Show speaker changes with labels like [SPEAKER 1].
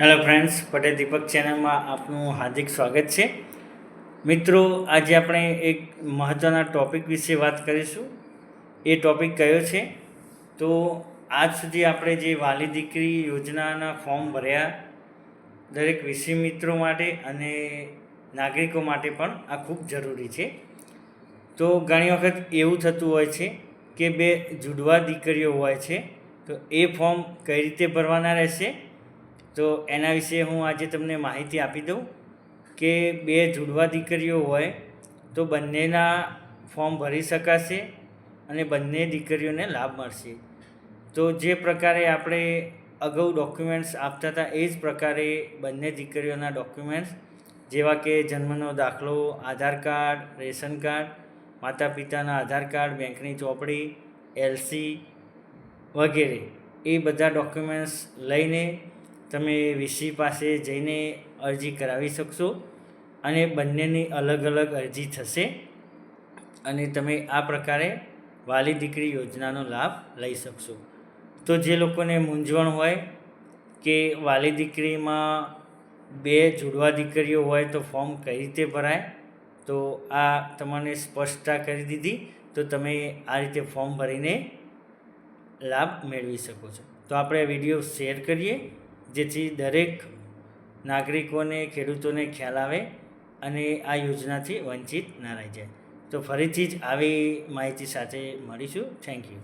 [SPEAKER 1] Hello friends Patel દીપક ચેનલમાં આપનું હાર્દિક સ્વાગત છે. મિત્રો, આજે આપણે એક મહત્ત્વના ટોપિક વિશે વાત કરીશું. એ ટોપિક કયો છે? તો આજ સુધી આપણે જે વાલી દીકરી યોજનાના ફોર્મ ભર્યા દરેક વિષય મિત્રો માટે અને નાગરિકો માટે પણ આ ખૂબ જરૂરી છે. તો ઘણી વખત એવું થતું હોય છે કે બે જુડવા દીકરીઓ હોય છે, તો એ ફોર્મ કઈ રીતે ભરવાના રહેશે? તો એના વિશે હું આજે તમને માહિતી આપી દઉં કે બે જુડવા દીકરીઓ હોય તો બંનેના ફોર્મ ભરી શકાશે અને બંને દીકરીઓને લાભ મળશે. તો જે પ્રકારે આપણે અગાઉ ડોક્યુમેન્ટ્સ આપતા હતા એ જ પ્રકારે બંને દીકરીઓના ડોક્યુમેન્ટ્સ જેવા કે જન્મનો દાખલો, આધાર કાર્ડ, રેશન કાર્ડ માતા પિતાના આધાર કાર્ડ, બેંકની ચોપડી, એલસી વગેરે એ બધા ડોક્યુમેન્ટ્સ લઈને તમે વીસી પાસે જઈને અરજી કરાવી શકશો અને બંનેની અલગ અલગ અરજી થશે અને તમે આ પ્રકારે વાલી દીકરી યોજનાનો લાભ લઈ શકશો. તો જે લોકોને મૂંઝવણ હોય કે વાલી દીકરીમાં બે જુડવા દીકરીઓ હોય તો ફોર્મ કઈ રીતે ભરાય? તો આ તમને સ્પષ્ટતા કરી દીધી. તો તમે આ રીતે ફોર્મ ભરીને લાભ મેળવી શકો છો. તો આપણે વીડિયો શેર કરીએ. જેથી દરેક નાગરિકોને, ખેડૂતોને ખ્યાલ આવે અને આ યોજનાથી વંચિત ના રહી જાય. તો ફરીથી જ આવી માહિતી સાથે મળીશું. Thank you